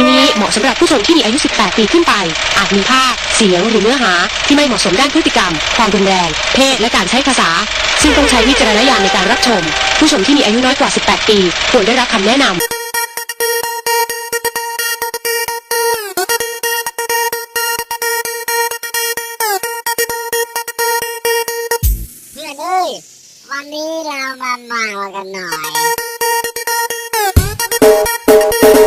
ที่นี้เหมาะสำหรับผู้ชมที่มีอายุ 18 ปีขึ้นไป อาจมีภาพ เสียงหรือเนื้อหา ที่ไม่เหมาะสมด้านพฤติกรรม ความรุนแรง เพศ และการใช้ภาษา ซึ่งต้องใช้วิจารณญาณในการรับชม ผู้ชมที่มีอายุน้อยกว่า 18 ปีควรได้รับคำแนะนำเพื่อนเอ้ยวันนี้เรามาเมากันหน่อย